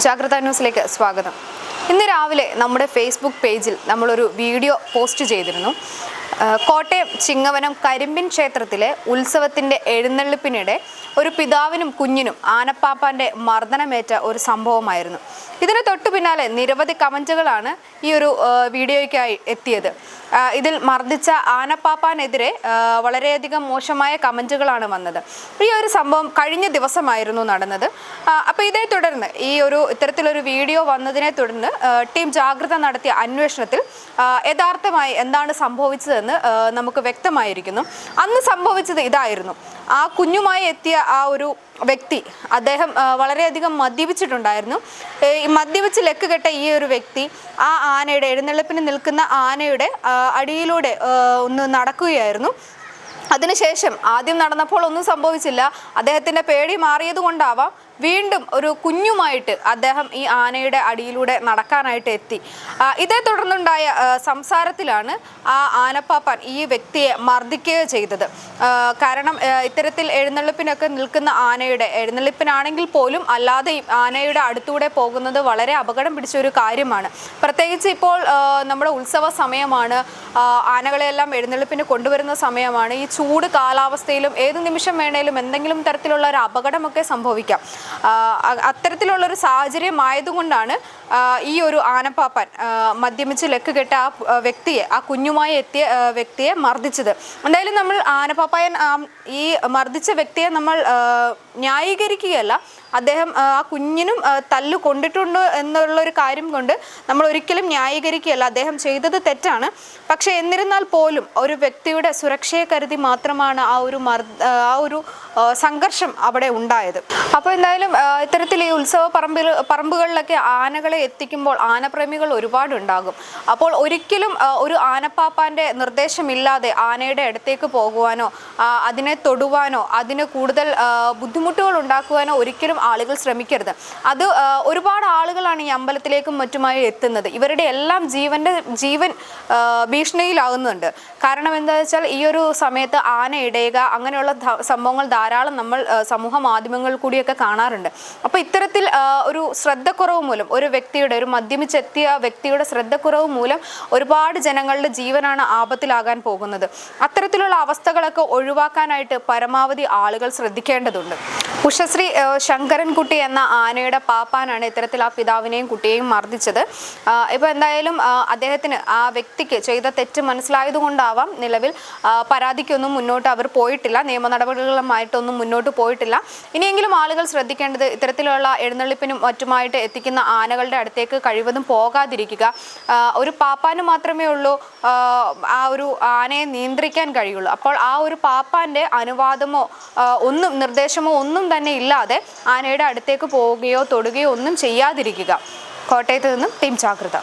ജാഗ്രത ന്യൂസിലേക്ക് സ്വാഗതം. ഇന്ന് രാവിലെ നമ്മുടെ ഫേസ്ബുക്ക് പേജിൽ നമ്മളൊരു വീഡിയോ പോസ്റ്റ് ചെയ്തിരുന്നു. കോട്ടയം ചിങ്ങവനം കരിമ്പിൻ ക്ഷേത്രത്തിലെ ഉത്സവത്തിന്റെ എഴുന്നള്ളിപ്പിനിടെ ഒരു പിതാവിനും കുഞ്ഞിനും ആനപ്പാപ്പാന്റെ മർദ്ദനമേറ്റ ഒരു സംഭവമായിരുന്നു. ഇതിന് തൊട്ടു പിന്നാലെ നിരവധി കമന്റുകളാണ് ഈ ഒരു വീഡിയോയ്ക്കായി എത്തിയത്. ഇതിൽ മർദ്ദിച്ച ആനപ്പാപ്പാനെതിരെ വളരെയധികം മോശമായ കമന്റുകളാണ് വന്നത്. ഈ ഒരു സംഭവം കഴിഞ്ഞ ദിവസമായിരുന്നു നടന്നത്. അപ്പോൾ ഇതേ തുടർന്ന് ഈ ഒരു ഇത്തരത്തിലൊരു വീഡിയോ വന്നതിനെ തുടർന്ന് ടീം ജാഗ്രത നടത്തിയ അന്വേഷണത്തിൽ യഥാർത്ഥമായി എന്താണ് സംഭവിച്ചതെന്ന് നമുക്ക് വ്യക്തമായിരിക്കുന്നു. അന്ന് സംഭവിച്ചത് ഇതായിരുന്നു. ആ കുഞ്ഞുമായി എത്തിയ ആ ഒരു വ്യക്തി അദ്ദേഹം വളരെയധികം മദ്യപിച്ചിട്ടുണ്ടായിരുന്നു. മദ്യപിച്ച് ലെക്ക് കെട്ട ഈ ഒരു വ്യക്തി ആ ആനയുടെ എഴുന്നള്ളിപ്പിന് നിൽക്കുന്ന ആനയുടെ അടിയിലൂടെ ഒന്ന് നടക്കുകയായിരുന്നു. അതിനുശേഷം ആദ്യം നടന്നപ്പോൾ ഒന്നും സംഭവിച്ചില്ല. അദ്ദേഹത്തിന്റെ പേടി മാറിയത് കൊണ്ടാവാം വീണ്ടും ഒരു കുഞ്ഞുമായിട്ട് അദ്ദേഹം ഈ ആനയുടെ അടിയിലൂടെ നടക്കാനായിട്ട് എത്തി. ഇതേ തുടർന്നുണ്ടായ സംസാരത്തിലാണ് ആ ആനപ്പാപ്പാൻ ഈ വ്യക്തിയെ മർദ്ദിക്കുക ചെയ്തത്. കാരണം ഇത്തരത്തിൽ എഴുന്നള്ളിപ്പിനൊക്കെ നിൽക്കുന്ന ആനയുടെ എഴുന്നള്ളിപ്പിനാണെങ്കിൽ പോലും അല്ലാതെയും ആനയുടെ അടുത്തൂടെ പോകുന്നത് വളരെ അപകടം പിടിച്ച ഒരു കാര്യമാണ്. പ്രത്യേകിച്ച് ഇപ്പോൾ നമ്മുടെ ഉത്സവ സമയമാണ് ആനകളെല്ലാം എഴുന്നള്ളിപ്പിന് കൊണ്ടുവരുന്ന സമയമാണ്. ഈ ചൂട് കാലാവസ്ഥയിലും ഏത് നിമിഷം വേണേലും എന്തെങ്കിലും തരത്തിലുള്ള ഒരു അപകടമൊക്കെ സംഭവിക്കാം. അത്തരത്തിലുള്ളൊരു സാഹചര്യം ആയതുകൊണ്ടാണ് ഈ ഒരു ആനപ്പാപ്പൻ മദ്യമിച്ച് ലെക്ക് കെട്ട ആ വ്യക്തിയെ ആ കുഞ്ഞുമായി എത്തിയ വ്യക്തിയെ മർദ്ദിച്ചത്. എന്തായാലും നമ്മൾ ആനപ്പാപ്പായൻ ഈ മർദ്ദിച്ച വ്യക്തിയെ നമ്മൾ ന്യായീകരിക്കുകയല്ല. അദ്ദേഹം ആ കുഞ്ഞിനും തല്ലു കൊണ്ടിട്ടുണ്ട് എന്നുള്ള ഒരു കാര്യം കൊണ്ട് നമ്മൾ ഒരിക്കലും ന്യായീകരിക്കുകയല്ല. അദ്ദേഹം ചെയ്തത് തെറ്റാണ്. പക്ഷേ എന്നിരുന്നാൽ പോലും ഒരു വ്യക്തിയുടെ സുരക്ഷയെ കരുതി മാത്രമാണ് ആ ഒരു ആ ഒരു സംഘർഷം അവിടെ ഉണ്ടായത്. അപ്പോൾ എന്തായാലും ഇത്തരത്തിൽ ഈ ഉത്സവ പറമ്പിൽ പറമ്പുകളിലൊക്കെ ആനകളെ എത്തിക്കുമ്പോൾ ആനപ്രേമികൾ ഒരുപാടുണ്ടാകും. അപ്പോൾ ഒരിക്കലും ഒരു ആനപ്പാപ്പാന്റെ നിർദ്ദേശമില്ലാതെ ആനയുടെ അടുത്തേക്ക് പോകുവാനോ അതിനെ തൊടുവാനോ അതിന് കൂടുതൽ ബുദ്ധിമുട്ടുകൾ ഉണ്ടാക്കുവാനോ ഒരിക്കലും ആളുകൾ ശ്രമിക്കരുത്. അത് ഒരുപാട് ആളുകളാണ് ഈ അമ്പലത്തിലേക്കും മറ്റുമായി എത്തുന്നത്. ഇവരുടെ എല്ലാം ജീവന്റെ ജീവൻ ഭീഷണിയിലാകുന്നുണ്ട് കാരണം എന്താ വെച്ചാൽ ഈ ഒരു സമയത്ത് ആന ഇടയുക അങ്ങനെയുള്ള സംഭവങ്ങൾ ധാരാളം നമ്മൾ സമൂഹ മാധ്യമങ്ങളിൽ കൂടിയൊക്കെ കാണാറുണ്ട്. അപ്പോൾ ഇത്തരത്തിൽ ഒരു ശ്രദ്ധക്കുറവ് മൂലം ഒരു വ്യക്തിയുടെ ഒരു മദ്യമിച്ചെത്തിയ വ്യക്തിയുടെ ശ്രദ്ധക്കുറവ് മൂലം ഒരുപാട് ജനങ്ങളുടെ ജീവനാണ് ആപത്തിലാകാൻ പോകുന്നത്. അത്തരത്തിലുള്ള അവസ്ഥകളൊക്കെ ഒഴിവാക്കാനായിട്ട് പരമാവധി ആളുകൾ ശ്രദ്ധിക്കേണ്ടതുണ്ട്. ഉഷശ്രീ ശങ്കരൻകുട്ടി എന്ന ആനയുടെ പാപ്പാനാണ് ഇത്തരത്തിൽ ആ പിതാവിനെയും കുട്ടിയെയും മർദ്ദിച്ചത്. ഇപ്പൊ എന്തായാലും അദ്ദേഹത്തിന് ആ വ്യക്തിക്ക് ചെയ്ത തെറ്റ് മനസ്സിലായതുകൊണ്ടാവാം നിലവിൽ പരാതിക്കൊന്നും മുന്നോട്ട് അവർ പോയിട്ടില്ല. നിയമ നടപടികളുമായിട്ടൊന്നും മുന്നോട്ട് പോയിട്ടില്ല. ഇനിയെങ്കിലും ആളുകൾ ശ്രദ്ധിക്കേണ്ടത് ഇത്തരത്തിലുള്ള എഴുന്നള്ളിപ്പിനും മറ്റുമായിട്ട് എത്തിക്കുന്ന ആനകളുടെ അടുത്തേക്ക് കഴിവതും പോകാതിരിക്കുക. ഒരു പാപ്പാന് മാത്രമേ ഉള്ളൂ ആ, ഒരു ആനയെ നിയന്ത്രിക്കാൻ കഴിയുള്ളൂ. അപ്പോൾ ആ ഒരു പാപ്പാന്റെ അനുവാദമോ ഒന്നും നിർദ്ദേശമോ ഒന്നും തന്നെ ഇല്ലാതെ ആനയുടെ അടുത്തേക്ക് പോവുകയോ തൊടുകയോ ഒന്നും ചെയ്യാതിരിക്കുക. കോട്ടയത്ത് നിന്നും ടീം ജാഗ്രത.